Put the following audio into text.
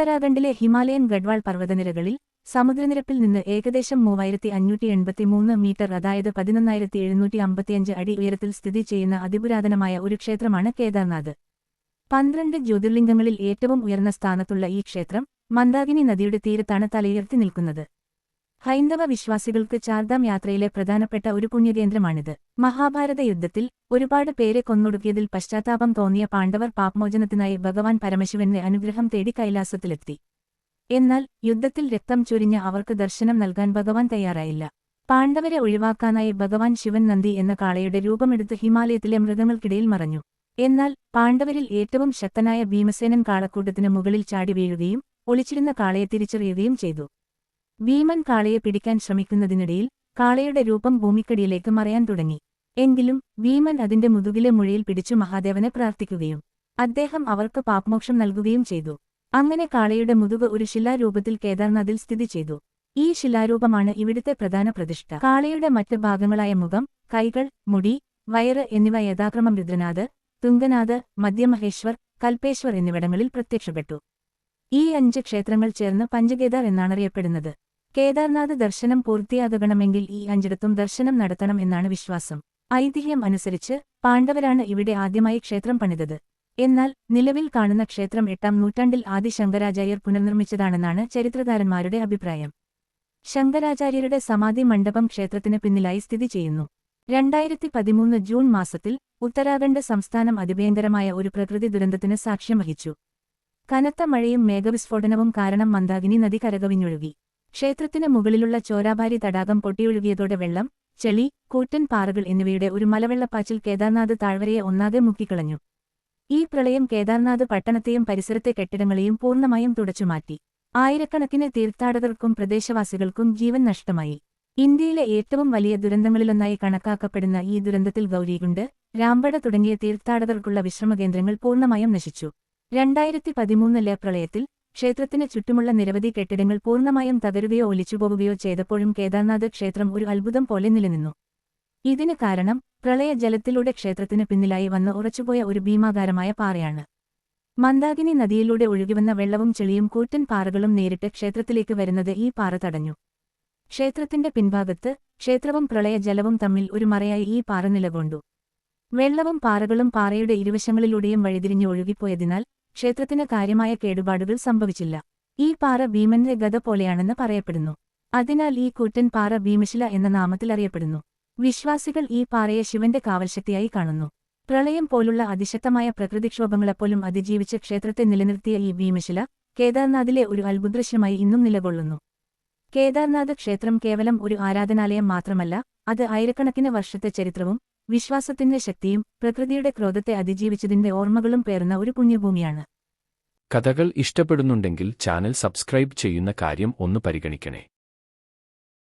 ഉത്തരാഖണ്ഡിലെ ഹിമാലയൻ ഗഡ്വാൾ പർവതനിരകളിൽ സമുദ്രനിരപ്പിൽ നിന്ന് ഏകദേശം മൂവായിരത്തി അഞ്ഞൂറ്റി എൺപത്തിമൂന്ന് മീറ്റർ അതായത് പതിനൊന്നായിരത്തി എഴുന്നൂറ്റി അമ്പത്തിയഞ്ച് അടി ഉയരത്തിൽ സ്ഥിതി ചെയ്യുന്ന അതിപുരാതനമായ ഒരു ക്ഷേത്രമാണ് കേദാർനാഥ്. പന്ത്രണ്ട് ജ്യോതിർലിംഗങ്ങളിൽ ഏറ്റവും ഉയർന്ന സ്ഥാനത്തുള്ള ഈ ക്ഷേത്രം മന്ദാകിനി നദിയുടെ തീരത്താണ് തലയുയർത്തി നിൽക്കുന്നത്. ഹൈന്ദവ വിശ്വാസികൾക്ക് ചാർധാം യാത്രയിലെ പ്രധാനപ്പെട്ട ഒരു പുണ്യകേന്ദ്രമാണിത്. മഹാഭാരത യുദ്ധത്തിൽ ഒരുപാട് പേരെ കൊന്നൊടുക്കിയതിൽ പശ്ചാത്താപം തോന്നിയ പാണ്ഡവർ പാപ്മോചനത്തിനായി ഭഗവാൻ പരമശിവന്റെ അനുഗ്രഹം തേടി കൈലാസത്തിലെത്തി. എന്നാൽ യുദ്ധത്തിൽ രക്തം ചൊരിഞ്ഞ അവർക്ക് ദർശനം നൽകാൻ ഭഗവാൻ തയ്യാറായില്ല. പാണ്ഡവരെ ഒഴിവാക്കാനായി ഭഗവാൻ ശിവൻ നന്ദി എന്ന കാളയുടെ രൂപമെടുത്ത് ഹിമാലയത്തിലെ മൃഗങ്ങൾക്കിടയിൽ മറഞ്ഞു. എന്നാൽ പാണ്ഡവരിൽ ഏറ്റവും ശക്തനായ ഭീമസേനൻ കാളക്കൂട്ടത്തിന് മുകളിൽ ചാടി വീഴുകയും ഒളിച്ചിരുന്ന കാളയെ തിരിച്ചറിയുകയും ചെയ്തു. ഭീമൻ കാളയെ പിടിക്കാൻ ശ്രമിക്കുന്നതിനിടയിൽ കാളയുടെ രൂപം ഭൂമിക്കടിയിലേക്ക് മറയാൻ തുടങ്ങി. എങ്കിലും ഭീമൻ അതിന്റെ മുതുകിലെ മുഴയിൽ പിടിച്ചു മഹാദേവനെ പ്രാർത്ഥിക്കുകയും അദ്ദേഹം അവർക്ക് പാപ്മോക്ഷം നൽകുകയും ചെയ്തു. അങ്ങനെ കാളയുടെ മുതുക് ഒരു ശിലാരൂപത്തിൽ കേദാർനാഥിൽ സ്ഥിതി ചെയ്തു. ഈ ശിലാരൂപമാണ് ഇവിടുത്തെ പ്രധാന പ്രതിഷ്ഠ. കാളയുടെ മറ്റ് ഭാഗങ്ങളായ മുഖം കൈകൾ മുടി വയറ് എന്നിവ യഥാക്രമം രുദ്രനാഥ് തുങ്കനാഥ് മധ്യമഹേശ്വർ കൽപേശ്വർ എന്നിവിടങ്ങളിൽ പ്രത്യക്ഷപ്പെട്ടു. ഈ അഞ്ച് ക്ഷേത്രങ്ങൾ ചേർന്ന് പഞ്ചകേദാർ എന്നാണറിയപ്പെടുന്നത്. കേദാർനാഥ് ദർശനം പൂർത്തിയാകണമെങ്കിൽ ഈ അഞ്ചിടത്തും ദർശനം നടത്തണം എന്നാണ് വിശ്വാസം. ഐതിഹ്യം അനുസരിച്ച് പാണ്ഡവരാണ് ഇവിടെ ആദ്യമായി ക്ഷേത്രം പണിതത്. എന്നാൽ നിലവിൽ കാണുന്ന ക്ഷേത്രം എട്ടാം നൂറ്റാണ്ടിൽ ആദി ശങ്കരാചാര്യർ പുനർനിർമ്മിച്ചതാണെന്നാണ് ചരിത്രകാരന്മാരുടെ അഭിപ്രായം. ശങ്കരാചാര്യരുടെ സമാധി മണ്ഡപം ക്ഷേത്രത്തിന് പിന്നിലായി സ്ഥിതി ചെയ്യുന്നു. രണ്ടായിരത്തി പതിമൂന്ന് ജൂൺ മാസത്തിൽ ഉത്തരാഖണ്ഡ് സംസ്ഥാനം അതിഭയങ്കരമായ ഒരു പ്രകൃതി ദുരന്തത്തിന് സാക്ഷ്യം വഹിച്ചു. കനത്ത മഴയും മേഘവിസ്ഫോടനവും കാരണം മന്ദാകിനി നദി കരകവിഞ്ഞൊഴുകി. ക്ഷേത്രത്തിന് മുകളിലുള്ള ചോരാബാരി തടാകം പൊട്ടിയൊഴുകിയതോടെ വെള്ളം ചെളി കൂറ്റൻ പാറകൾ എന്നിവയുടെ ഒരു മലവെള്ളപ്പാച്ചിൽ കേദാർനാഥ് താഴ്വരയെ ഒന്നാകെ മുക്കിക്കളഞ്ഞു. ഈ പ്രളയം കേദാർനാഥ് പട്ടണത്തെയും പരിസരത്തെ കെട്ടിടങ്ങളെയും പൂർണമായും തുടച്ചുമാറ്റി ആയിരക്കണക്കിന് തീർത്ഥാടകർക്കും പ്രദേശവാസികൾക്കും ജീവൻ നഷ്ടമായി. ഇന്ത്യയിലെ ഏറ്റവും വലിയ ദുരന്തങ്ങളിലൊന്നായി കണക്കാക്കപ്പെടുന്ന ഈ ദുരന്തത്തിൽ ഗൗരീകുണ്ട് രാമ്പട തുടങ്ങിയ തീർത്ഥാടകർക്കുള്ള വിശ്രമകേന്ദ്രങ്ങൾ പൂർണമായും നശിച്ചു. രണ്ടായിരത്തി പതിമൂന്നിലെ പ്രളയത്തിൽ ക്ഷേത്രത്തിന് ചുറ്റുമുള്ള നിരവധി കെട്ടിടങ്ങൾ പൂർണമായും തകരുകയോ ഒലിച്ചുപോവുകയോ ചെയ്തപ്പോഴും കേദാർനാഥ് ക്ഷേത്രം ഒരു അത്ഭുതം പോലെ നിലനിന്നു. ഇതിന് കാരണം പ്രളയ ജലത്തിലൂടെ ക്ഷേത്രത്തിന് പിന്നിലായി വന്ന് ഉറച്ചുപോയ ഒരു ഭീമാകാരമായ പാറയാണ്. മന്ദാകിനി നദിയിലൂടെ ഒഴുകിവന്ന വെള്ളവും ചെളിയും കൂറ്റൻ പാറകളും നേരിട്ട് ക്ഷേത്രത്തിലേക്ക് വരുന്നത് ഈ പാറ തടഞ്ഞു. ക്ഷേത്രത്തിന്റെ പിൻഭാഗത്ത് ക്ഷേത്രവും പ്രളയ ജലവും തമ്മിൽ ഒരു മറയായി ഈ പാറ നിലകൊണ്ടു. വെള്ളവും പാറകളും പാറയുടെ ഇരുവശങ്ങളിലൂടെയും വഴിതിരിഞ്ഞ് ഒഴുകിപ്പോയതിനാൽ ക്ഷേത്രത്തിന് കാര്യമായ കേടുപാടുകൾ സംഭവിച്ചില്ല. ഈ പാറ ഭീമന്റെ ഗത പോലെയാണെന്ന് പറയപ്പെടുന്നു. അതിനാൽ ഈ കൂറ്റൻ പാറ ഭീമശില എന്ന നാമത്തിൽ അറിയപ്പെടുന്നു. വിശ്വാസികൾ ഈ പാറയെ ശിവന്റെ കാവൽശക്തിയായി കാണുന്നു. പ്രളയം പോലുള്ള അതിശക്തമായ പ്രകൃതിക്ഷോഭങ്ങളെപ്പോലും അതിജീവിച്ച് ക്ഷേത്രത്തെ നിലനിർത്തിയ ഈ ഭീമശില കേദാർനാഥിലെ ഒരു അത്ഭുതദൃശ്യമായി ഇന്നും നിലകൊള്ളുന്നു. കേദാർനാഥ് ക്ഷേത്രം കേവലം ഒരു ആരാധനാലയം മാത്രമല്ല അത് ആയിരക്കണക്കിന് വർഷത്തെ ചരിത്രവും വിശ്വാസത്തിന്റെ ശക്തിയും പ്രകൃതിയുടെ ക്രോധത്തെ അതിജീവിച്ചതിന്റെ ഓർമ്മകളും പേർന്ന ഒരു പുണ്യഭൂമിയാണ്. കഥകൾ ഇഷ്ടപ്പെടുന്നുണ്ടെങ്കിൽ ചാനൽ സബ്സ്ക്രൈബ് ചെയ്യുന്ന കാര്യം ഒന്ന് പരിഗണിക്കണേ.